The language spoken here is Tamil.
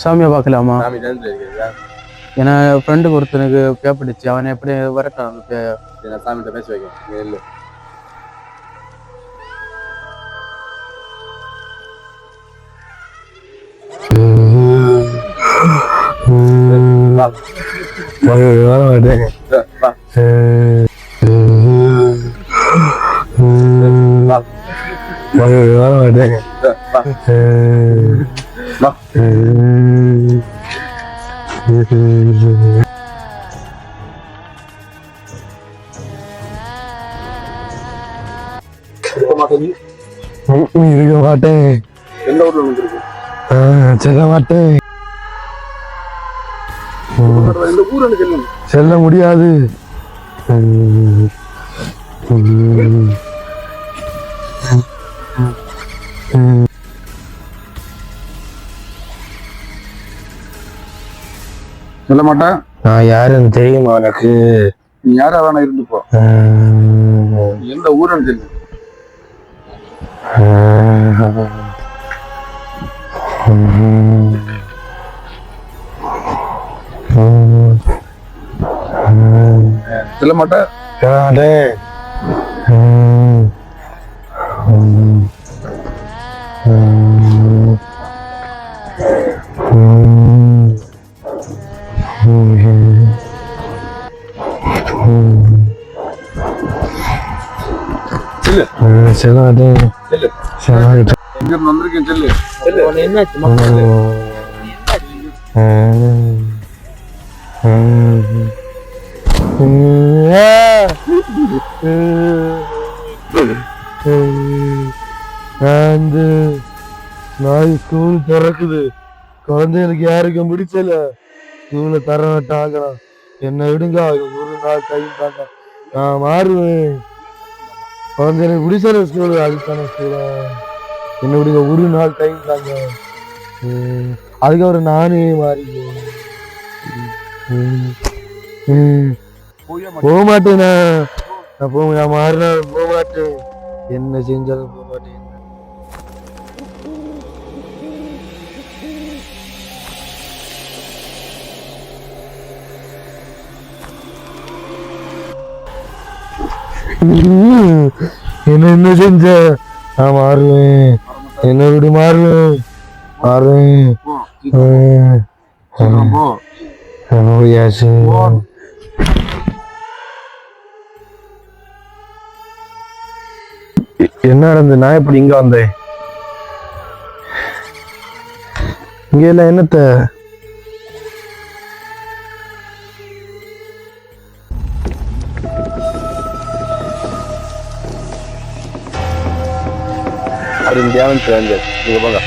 சாமியை பார்க்கலாமா ஏன்னா ஃப்ரெண்டுக்கு ஒருத்தனுக்கு பேப்பிடிச்சு அவனை எப்படி வரட்டான் அந்த பே- சரி, நான் சாமிகிட்ட பேச வைக்கிறேன் இங்க நில்லு. வா. இருக்க மாட்டேன் மாட்டேன் எந்த ஊர்ல வந்துருக்கு செல்ல மாட்டேன் இந்த ஊர் எனக்கு செல்ல முடியாது சொல்ல மாட்டேன் நான் யாருன்னு தெரியுமா உனக்கு நீ யாரா வேணா இருந்துப்போ ம். நீ எந்த ஊருன்னு சொல்லு ம். ம். ம். சொல்ல மாட்டேன் சொல்லு ம், செல்லாதே சொல்லு செல்லாதே எங்க இருந்து வந்திருக்கேன் சொல்லு உனக்கு என்னாச்சு வந்து நாய் ஸ்கூல் திறக்குது குழந்தைகளுக்கு யாருக்கும் பிடிச்சல ஸ்கூல்ல தர மாட்டாங்களாம் என்ன விடுங்க ஒரு நாள் டைம் தாங்க நான் மாறுவேன் எனக்கு குடிசார ஸ்கூல் அதுக்கான ஸ்கூலா என்ன ஒரு நாள் டைம் தாங்க. அதுக்கப்புறம் நானே மாறி போக மாட்டேன் நான். நான் போக நான் மாறினா போக மாட்டேன். என்ன செஞ்சாலும் போக மாட்டேன். என்ன என்ன செஞ்ச? நான் மாறுவேன். என்ன விடு மாறுவேன். மாறுவேன் போயாச்சு என்ன நடந்து? நான் எப்படி இங்க வந்தேன்? இங்க எல்லாம் என்னத்த? அப்படி தேவன் சேர்ந்து நீங்க போங்க